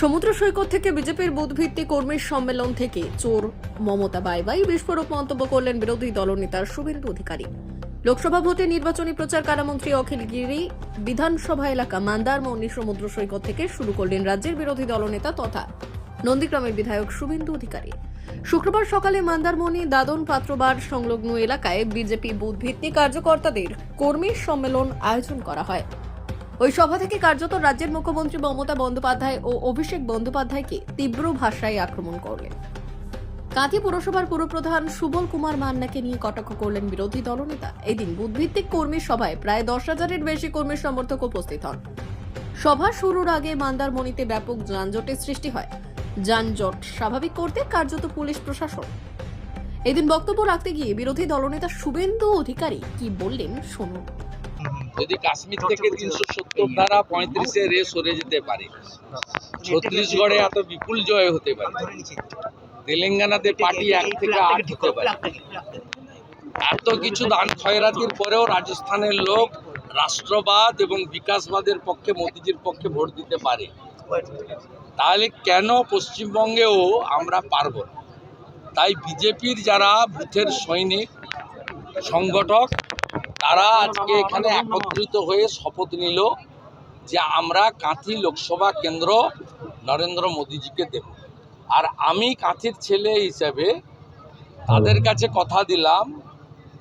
সমুদ্র সৈকত থেকে বিজেপির বুথভিত্তি কর্মী সম্মেলন থেকে চোর মমতা বাই বাই বিস্ফোরক মন্তব্য করলেন বিরোধী দলনেতা শুভেন্দু অধিকারী। লোকসভা ভোটে নির্বাচনী প্রচার কারামন্ত্রী অখিল গিরি, বিধানসভা এলাকা মান্দারমণি সমুদ্র সৈকত থেকে শুরু করলেন রাজ্যের বিরোধী দলনেতা তথা নন্দীগ্রামের বিধায়ক শুভেন্দু অধিকারী। শুক্রবার সকালে মান্দারমণি দাদন পাত্রবার সংলগ্ন এলাকায় বিজেপি বুথভিত্তিক কার্যকর্তাদের কর্মী সম্মেলন আয়োজন করা হয়। ওই সভা থেকে কার্যত রাজ্যের মুখ্যমন্ত্রী মমতা বন্দ্যোপাধ্যায় ও অভিষেক বন্দ্যোপাধ্যায়কে তীব্র ভাষায় আক্রমণ করলেন। কাঁথি পুরসভার পুরপ্রধান সুবল কুমার মান্নাকে নিয়ে কটাক্ষ করলেন বিরোধী দলনেতা। এদিন বুথভিত্তিক কর্মী সভায় প্রায় দশ হাজারের বেশি কর্মী সমর্থক উপস্থিত হন। সভা শুরুর আগে মান্দারমণিতে ব্যাপক যানজটের সৃষ্টি হয়। যানজট স্বাভাবিক করতে কার্যত পুলিশ প্রশাসন। এদিন বক্তব্য রাখতে গিয়ে বিরোধী দলনেতা শুভেন্দু অধিকারী কি বললেন শুনুন। যদি কাশ্মীর থেকে তিনশো সত্তর ধারা পঁয়ত্রিশে রে সরে যেতে পারে। ছত্তিশগড়ে এত বিপুল জয় হতে পারে। তেলেঙ্গানাতে পার্টি এক থেকে আট হতে পারে। এত কিছু দান খয়রাতির পরেও রাজস্থানের লোক রাষ্ট্রবাদ এবং বিকাশবাদের পক্ষে মোদিজির পক্ষে ভোট দিতে পারে। তাহলে কেন পশ্চিমবঙ্গেও আমরা পারব না? তাই বিজেপির যারা বুথের সৈনিক সংগঠক তারা আজকে এখানে একত্রিত হয়ে শপথ নিল যে আমরা কাঁথি লোকসভা কেন্দ্র নরেন্দ্র মোদীজিকে দেব। আর আমি কাঁথির ছেলে হিসেবে তাদের কাছে কথা দিলাম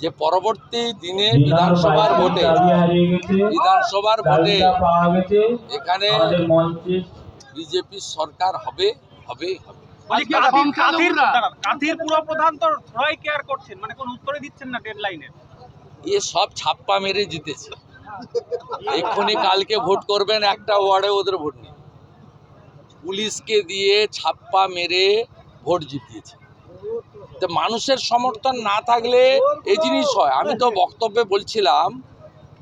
যে পরবর্তী দিনে বিধানসভার ভোটে বিধানসভার ভোটে এখানে বিজেপি সরকার হবে হবে হবে। কাঁথির পুরো প্রধান তো রয় কেয়ার করছেন মানে কোনো উত্তরে দিচ্ছেন না ডেড লাইনে এ সব ছাপ্পা মেরে জিতেছে। এক্ষুনি কালকে ভোট করবেন, একটা ওয়ার্ডে ওদের ভোট নেই। পুলিশকে দিয়ে ছাপ্পা মেরে ভোট জিতিয়েছে। তো মানুষের সমর্থন না থাকলে এই জিনিস হয়। আমি তো বক্তব্যে বলছিলাম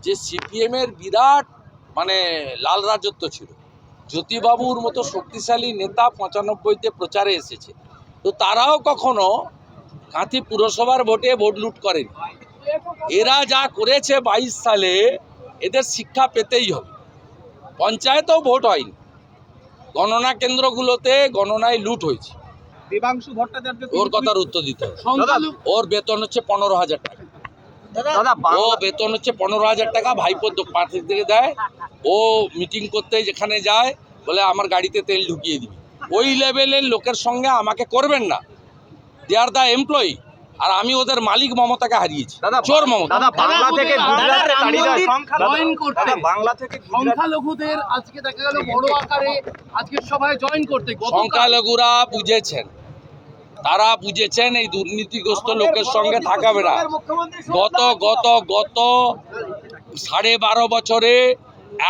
যে সিপিএম এর বিরাট মানে লাল রাজত্ব ছিল। জ্যোতিবাবুর মতো শক্তিশালী নেতা পঁচানব্বইতে প্রচারে এসেছে। তো তারাও কখনো কাঁথি পুরসভার ভোটে ভোট লুট করেনি। এরা যা করেছে বাইশ সালে এদের শিক্ষা পেতেই হবে। পঞ্চায়েতেও ভোট হয়নি। গণনা কেন্দ্রগুলোতে গণনায় লুট হয়েছে। দেবাংশু ভট্টাচার্য ওর কথার উত্তর দিতে হবে। ওর বেতন হচ্ছে পনেরো হাজার টাকা। দাদা ও বেতন হচ্ছে পনেরো হাজার টাকা ভাইপোর পার্টি থেকে দেয়। ও মিটিং করতে যেখানে যায় বলে আমার গাড়িতে তেল ঢুকিয়ে দিবি। ওই লেভেলের লোকের সঙ্গে আমাকে করবেন না। দে আর দ্য এমপ্লয়ি। আর আমি ওদের মালিক মমতাকে হারিয়েছি চোর মমতা। বাংলা থেকে গুজরাটে তাড়িয়ে দেয় জয়েন করতে। দাদা বাংলা থেকে সংখ্যালঘুদের আজকে দেখা গেল বড় আকারে আজকের সভায় জয়েন করতে। সংখ্যালঘুরা বুঝেছেন। তারা বুঝেছেন এই দুর্নীতিগ্রস্ত লোকের সঙ্গে থাকাবে না গত গত গত সাড়ে বারো বছরে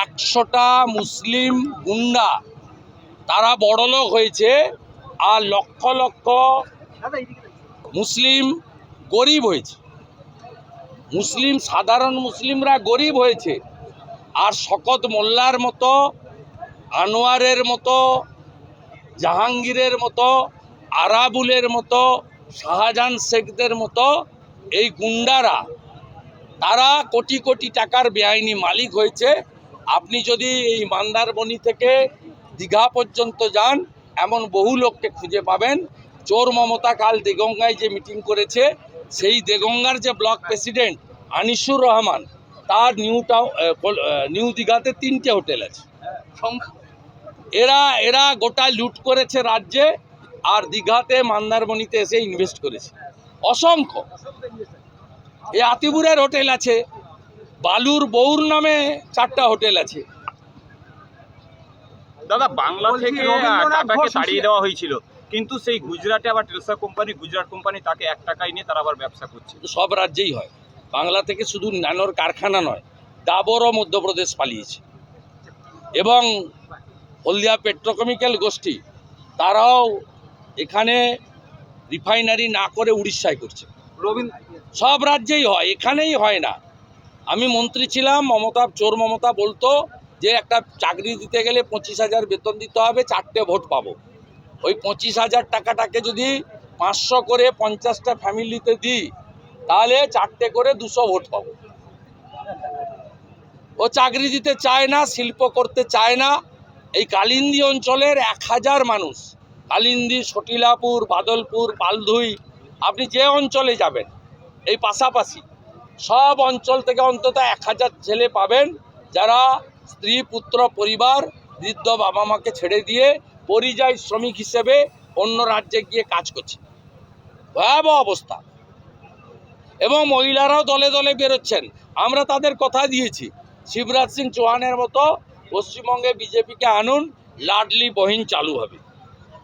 একশোটা মুসলিম গুন্ডা তারা বড়লোক হয়েছে আর লক্ষ লক্ষ মুসলিম গরিব হয়েছে। মুসলিম, সাধারণ মুসলিমরা গরিব হয়েছে। আর শকত মোল্লার মতো, আনোয়ারের মতো, জাহাঙ্গীরের মতো, আরাবুলের মতো, শাহজাহান শেখদের মতো এই গুন্ডারা, তারা কোটি কোটি টাকার বেআইনি মালিক হয়েছে। আপনি যদি এই মান্দারবনি থেকে দীঘা পর্যন্ত যান, এমন বহু লোককে খুঁজে পাবেন চোর মমতা কাল দেগঙ্গায় যে মিটিং করেছে সেই দেগঙ্গার যে ব্লক প্রেসিডেন্ট আনিসুর রহমান তার নিউ টাউন নিউ দীঘাতে তিনটে হোটেল আছে। এরা এরা গোটা লুট করেছে রাজ্যে আর দীঘাতে মন্দারমণিতে এসে ইনভেস্ট করেছে। অসংখ্য। এই আতিপুরের হোটেল আছে বালুর বৌর নামে চারটা হোটেল আছে। দাদা বাংলা থেকে তাড়িয়ে দেওয়া হয়েছিল। কিন্তু সেই গুজরাটে আবার টেলসা কোম্পানি গুজরাট কোম্পানি তাকে এক টাকাই নিয়ে তারা আবার ব্যবসা করছে। সব রাজ্যেই হয়। বাংলা থেকে শুধু ন্যানোর কারখানা নয় ডাবরও মধ্যপ্রদেশ পালিয়েছে। এবং হলদিয়া পেট্রোকেমিক্যাল গোষ্ঠী তারাও এখানে রিফাইনারি না করে উড়িষ্যায় করছে। সব রাজ্যেই হয় এখানেই হয় না। আমি মন্ত্রী ছিলাম মমতা চোর মমতা বলতো যে একটা চাকরি দিতে গেলে পঁচিশ হাজার বেতন দিতে হবে চারটে ভোট পাবো। ওই পঁচিশ হাজার টাকাটাকে যদি পাঁচশো করে পঞ্চাশটা ফ্যামিলিতে দিই, তাহলে চারটে করে দুশো ভোট পাবো। ও চাকরি দিতে চায় না, শিল্প করতে চায় না, এই কালিন্দি অঞ্চলের এক হাজার মানুষ, কালিন্দি, সটিলাপুর, বাদলপুর, পালধুই, আপনি যে অঞ্চলে যাবেন, এই পাশাপাশি সব অঞ্চল থেকে অন্তত এক হাজার ছেলে পাবেন, যারা স্ত্রী, পুত্র, পরিবার, বৃদ্ধ বাবা মাকে ছেড়ে দিয়ে পরিযায়ী শ্রমিক হিসেবে অন্য রাজ্যে গিয়ে কাজ করছে। ভয়াবহ অবস্থা। এবং মহিলারাও দলে দলে বেরোচ্ছেন। আমরা তাদের কথা দিয়েছি। শিবরাজ সিং চৌহানের মতো পশ্চিমবঙ্গে বিজেপিকে আনুন, লাডলি বহিন চালু হবে।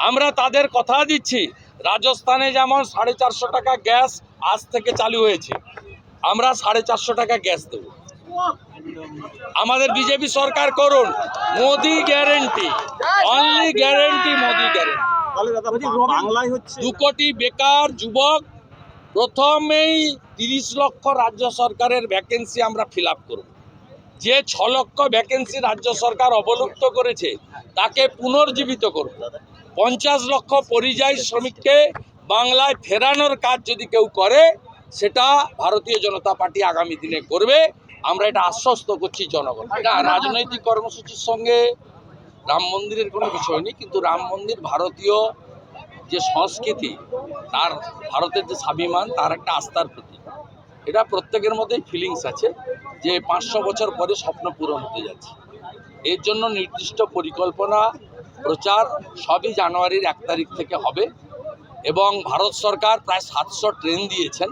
আমরা তাদের কথা দিচ্ছি, রাজস্থানে যেমন সাড়ে চারশো টাকা গ্যাস আজ থেকে চালু হয়েছে, আমরা সাড়ে চারশো টাকা গ্যাস দেব। আমাদের বিজেপি সরকার করুন Modi guarantee only guarantee Modi guarantee বাংলায় হচ্ছে দু কোটি বেকার যুবক প্রথমেই তিরিশ লক্ষ রাজ্য সরকারের ভ্যাকেন্সি আমরা ফিল আপ করব। যে ছ লক্ষ ভ্যাকেন্সি রাজ্য সরকার অবলুপ্ত করেছে তাকে পুনর্জীবিত করব। পঞ্চাশ লক্ষ পরিযায়ী শ্রমিককে বাংলায় ফেরানোর কাজ যদি কেউ করে সেটা ভারতীয় জনতা পার্টি আগামী দিনে করবে। আমরা এটা আশ্বস্ত করছি জনগণ। এটা রাজনৈতিক কর্মসূচির সঙ্গে রাম মন্দিরের কোনো বিষয় নেই, কিন্তু রাম মন্দির ভারতীয় যে সংস্কৃতি, তার, ভারতের যে স্বাভিমান, তার একটা আস্থার প্রতীক। এটা প্রত্যেকের মধ্যেই ফিলিংস আছে যে পাঁচশো বছর পরে স্বপ্ন পূরণ হতে যাচ্ছে। এর জন্য নির্দিষ্ট পরিকল্পনা, প্রচার সবই জানুয়ারির এক তারিখ থেকে হবে এবং ভারত সরকার প্রায় সাতশো ট্রেন দিয়েছেন,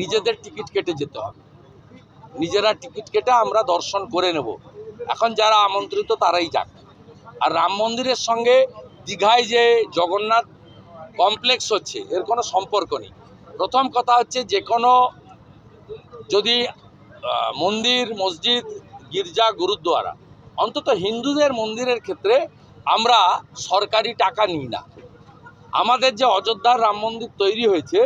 নিজেদের টিকিট কেটে যেতে হবে। নিজেরা টিকিট কেটে আমরা দর্শন করে নেব। এখন যারা আমন্ত্রিত তারাই যাক। আর রাম মন্দিরের সঙ্গে দীঘায় যে জগন্নাথ কমপ্লেক্স হচ্ছে, এর কোনো সম্পর্ক নেই। প্রথম কথা হচ্ছে যে কোনো যদি মন্দির, মসজিদ, গির্জা, গুরুদ্বারা, অন্তত হিন্দুদের মন্দিরের ক্ষেত্রে আমরা সরকারি টাকা নিই না। আমাদের যে অযোধ্যার রাম মন্দির তৈরি হয়েছে,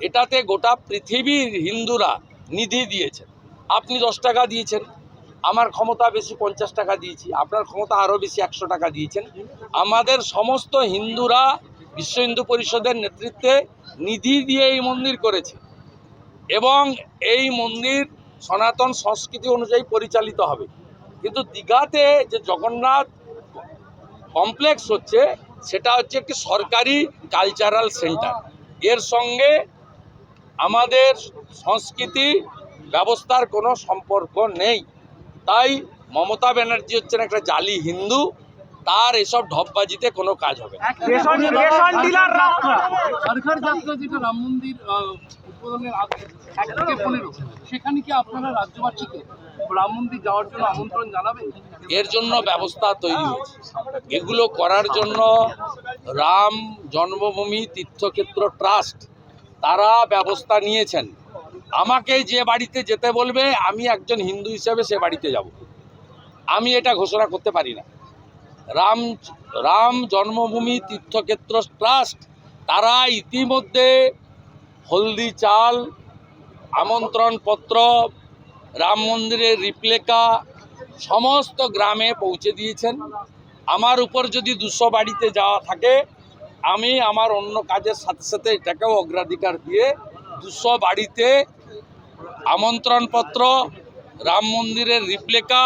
এটাতে গোটা পৃথিবীর হিন্দুরা নিধি দিয়েছেন। আপনি দশ টাকা দিয়েছেন, আমার ক্ষমতা বেশি পঞ্চাশ টাকা দিয়েছি, আপনার ক্ষমতা আরও বেশি একশো টাকা দিয়েছেন। আমাদের সমস্ত হিন্দুরা বিশ্ব হিন্দু পরিষদের নেতৃত্বে নিধি দিয়ে এই মন্দির করেছে এবং এই মন্দির সনাতন সংস্কৃতি অনুযায়ী পরিচালিত হবে। কিন্তু দীঘাতে যে জগন্নাথ কমপ্লেক্স হচ্ছে, সেটা হচ্ছে একটি সরকারি কালচারাল সেন্টার। এর সঙ্গে আমাদের সংস্কৃতি ব্যবস্থার কোনো সম্পর্ক নেই। তাই মমতা ব্যানার্জি হচ্ছেন একটা জালি হিন্দু তার এসব ঢপবাজিতে কোনো কাজ হবে রাম মন্দির উদ্বোধনের আগে এক থেকে পনেরো সেখানে কি আপনারা রাজ্যবাসীকে রাম মন্দির যাওয়ার জন্য আমন্ত্রণ জানাবেন? এর জন্য ব্যবস্থা তৈরি হয়েছে। এগুলো করার জন্য রাম জন্মভূমি তীর্থক্ষেত্র ট্রাস্ট তারা ব্যবস্থা নিয়েছেন। আমাকে যে বাড়িতে যেতে বলবে, আমি একজন হিন্দু হিসেবে সে বাড়িতে যাব। আমি এটা ঘোষণা করতে পারি না। রাম রাম জন্মভূমি তীর্থক্ষেত্র ট্রাস্ট, তারা ইতিমধ্যে হলদি চাল, আমন্ত্রণপত্র, রাম মন্দিরের রিপ্লেকা, সমস্ত গ্রামে পৌঁছে দিয়েছেন। আমার উপর যদি দুশো বাড়িতে যাওয়া থাকে, আমি আমার অন্য কাজের সাথে সাথে এটাকেও অগ্রাধিকার দিয়ে দুশো বাড়িতে আমন্ত্রণপত্র রাম মন্দিরের রিপ্লেকা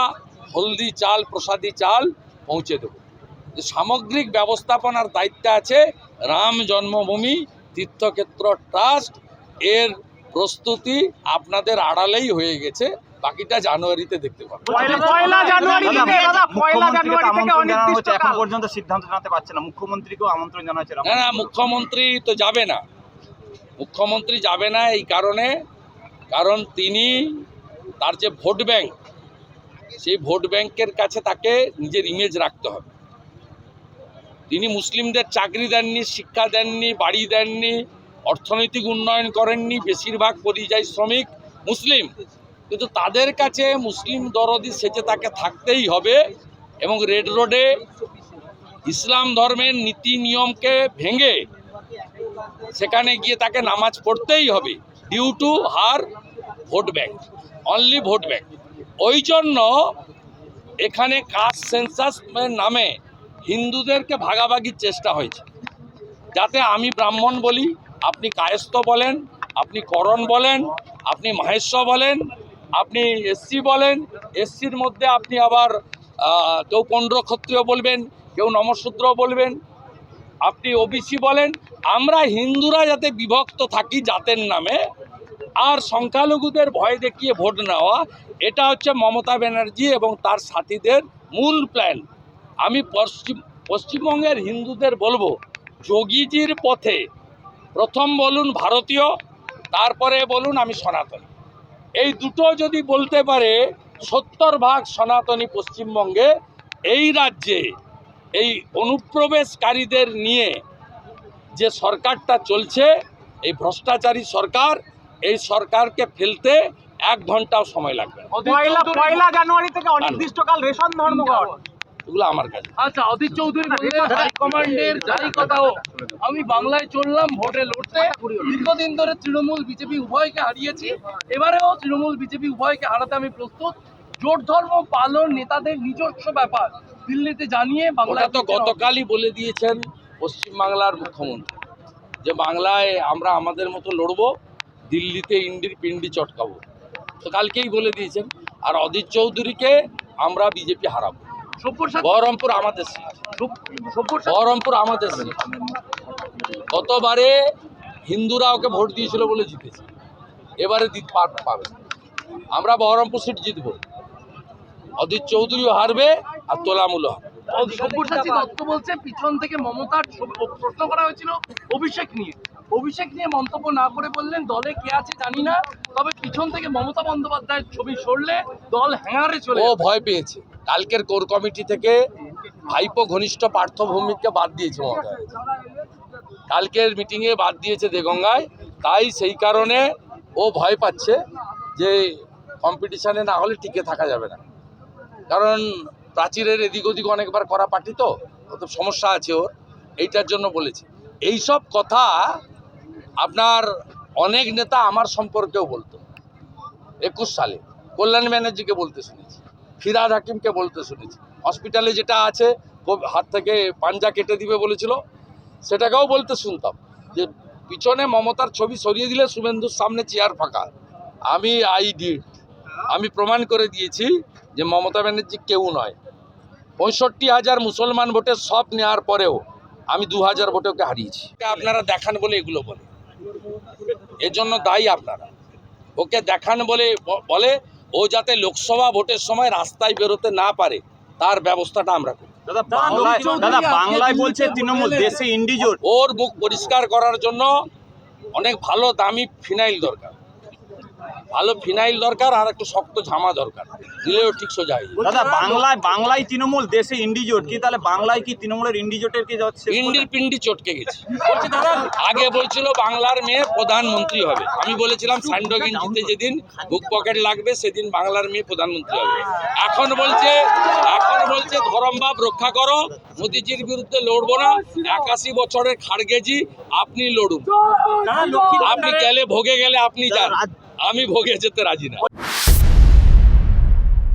হলদি চাল প্রসাদী চাল পৌঁছে দেব। সামগ্রিক ব্যবস্থাপনার দায়িত্ব আছে রাম জন্মভূমি তীর্থক্ষেত্র ট্রাস্ট এর প্রস্তুতি আপনাদের আড়ালেই হয়ে গেছে বাকিটা জানুয়ারিতে দেখতে পাবেন পয়লা পয়লা জানুয়ারি দাদা, থেকে দাদা পয়লা মুখ্যমন্ত্রীকে তো জানুয়ারি থেকে আমন্ত্রণ জানানো হচ্ছে এখন অনির্দিষ্টকাল পর্যন্ত সিদ্ধান্ত জানাতে পারছে না। মুখ্যমন্ত্রীকেও আমন্ত্রণ জানা না না মুখ্যমন্ত্রী তো যাবে না। মুখ্যমন্ত্রী যাবে না এই কারণে কারণ তিনি তার যে ভোট ব্যাংক, সেই ভোট ব্যাংকের কাছে তাকে নিজের ইমেজ রাখতে হবে। তিনি মুসলিমদের চাকরি দেননি, শিক্ষা দেননি, বাড়ি দেননি, অর্থনৈতিক উন্নয়ন করেননি, বেশিরভাগ পরিযায়ী শ্রমিক মুসলিম। কিন্তু তাদের কাছে মুসলিম দরদি সেজে তাকে থাকতেই হবে এবং রেড রোডে ইসলাম ধর্মের নীতি নিয়মকে ভেঙে সেখানে গিয়ে তাকে নামাজ পড়তেই হবে। Due to her vote bank only vote bank ওই জন্য এখানে কাস্ট সেন্সাসের নামে হিন্দুদেরকে ভাগাভাগির চেষ্টা হয়েছে। যাতে আমি ব্রাহ্মণ বলি, আপনি কায়স্থ বলেন, আপনি করণ বলেন, আপনি মাহেশ্ব বলেন, আপনি এসসি বলেন এসসির মধ্যে আপনি আবার কেউ পনেরো ক্ষত্রিয় বলবেন, কেউ নমশূদ্র বলবেন আপনি ওবিসি বলেন, আমরা হিন্দুরা যাতে বিভক্ত থাকি জাতের নামে, আর সংখ্যালঘুদের ভয় দেখিয়ে ভোট নেওয়া, এটা হচ্ছে মমতা ব্যানার্জি এবং তার সাথীদের মূল প্ল্যান আমি পশ্চিম, পশ্চিমবঙ্গের হিন্দুদের বলব, যোগীজির পথে প্রথম বলুন ভারতীয়, তারপরে বলুন আমি সনাতনী। এই দুটো যদি বলতে পারে, সত্তর ভাগ সনাতনী পশ্চিমবঙ্গে, এই রাজ্যে এই অনুপ্রবেশকারীদের নিয়ে যে সরকারটা চলছে এই ভ্রষ্টাচারী সরকার এই সরকারকে ফেলতে এক ঘন্টাও সময় লাগবে পয়লা পয়লা জানুয়ারি থেকে অনির্দিষ্টকাল রেশন ধর্মঘট। এগুলো আমার কাছে আচ্ছা অদিত চৌধুরী হাইকমান্ডের যাই কথা আমি বাংলায় চললাম ভোটে লড়তে। দীর্ঘদিন ধরে তৃণমূল বিজেপি উভয়কে হারিয়েছি। এবারেও তৃণমূল বিজেপি উভয়কে হারাতে আমি প্রস্তুত। জোট ধর্ম পালন নেতাদের নিজস্ব ব্যাপার। দিল্লিতে জানিয়ে বাংলায় তো গতকালই বলে দিয়েছেন পশ্চিমবাংলার মুখ্যমন্ত্রী যে বাংলায় আমরা আমাদের মতো লড়বো দিল্লিতে ইন্ডির পিন্ডি চটকাবো। তো কালকেই বলে দিয়েছেন আর অদিত চৌধুরীকে আমরা বিজেপি হারাবো। বহরমপুর আমাদের বহরমপুর আমাদের গতবারে হিন্দুরা ওকে ভোট দিয়েছিল বলে জিতেছে। এবারে পাবে আমরা বহরমপুর সিট জিতবো। অদিত চৌধুরীও হারবে আর তোলামূলও সব্যসাচী দত্ত বলছে পিছন থেকে মমতার ছবি- প্রশ্ন করা হয়েছিল অভিষেক নিয়ে। অভিষেক নিয়ে মন্তব্য না করে বললেন দলে কে আছে জানি না তবে পিছন থেকে মমতা বন্দ্যোপাধ্যায়ের ছবি সরলে দল হ্যাঙ্গারে চলে ও ভয় পেয়েছে। কালকের কোর কমিটি থেকে ভাইপো ঘনিষ্ঠ পার্থভূমিককে বাদ দিয়েছে মমতা। কালকের মিটিংয়ে বাদ দিয়েছে দেগঙ্গায়। তাই সেই কারণে ও ভয় পাচ্ছে যে কম্পিটিশানে না হলে টিকে থাকা যাবে না। কারণ প্রাচীরের এদিক ওদিক অনেকবার করা পার্টি তো সমস্যা আছে ওর, এইটার জন্য বলেছে। এইসব কথা আপনার অনেক নেতা আমার সম্পর্কেও বলতো। একুশ সালে কল্যাণ ব্যানার্জিকে বলতে শুনেছি, ফিরাদ হাকিমকে বলতে শুনেছি। হসপিটালে যেটা আছে হাত থেকে পাঞ্জা কেটে দিবে বলেছিল, সেটাকেও বলতে শুনতাম। যে পিছনে মমতার ছবি সরিয়ে দিলে শুভেন্দুর সামনে চেয়ার ফাঁকা। আমি আই ডিড আমি প্রমাণ করে দিয়েছি যে মমতা ব্যানার্জি কেউ নয়। পঁয়ষট্টি হাজার মুসলমান ভোটে সব নেওয়ার পরেও আমি দু হাজার ভোটে ওকে হারিয়েছি। আপনারা দেখান বলে এগুলো বলে। এর জন্য দায়ী আপনারা। ওকে দেখান বলে বলে ও যাতে লোকসভা ভোটের সময় রাস্তায় বেরোতে না পারে তার ব্যবস্থাটা আমরা করি। দাদা বাংলায় বলছে তৃণমূল দেশে ইন্ডিজোট। ওর মুখ পরিষ্কার করার জন্য অনেক ভালো দামি ফিনাইল দরকার। ভালো ফিনাইল দরকার আর একটু শক্ত ঝামা দরকার। দিলেও ঠিক সোজা হয়ে। দাদা বাংলায় বাংলায় তৃণমূল দেশে ইন্ডিজোট কি তাহলে বাংলায় কি তৃণমূলের ইন্ডিজোটের কি যাচ্ছে? ইন্ডির পিন্ডি চটকে গেছে। আগে বলছিল বাংলার মেয়ে প্রধানমন্ত্রী হবে। আমি বলেছিলাম স্যান্ডোগিন জিতে যেদিন বুক পকেট লাগবে সেদিন বাংলার মেয়ে প্রধানমন্ত্রী হবে। এখন বলছে এখন বলছে ধরমবাব রক্ষা করো মোদিজির বিরুদ্ধে লড়বো না একাশি বছরের খাড়গেজি আপনি লড়ুন। আপনি গেলে ভোগে গেলে আপনি যান। আমি ভোগে যেতে রাজি না।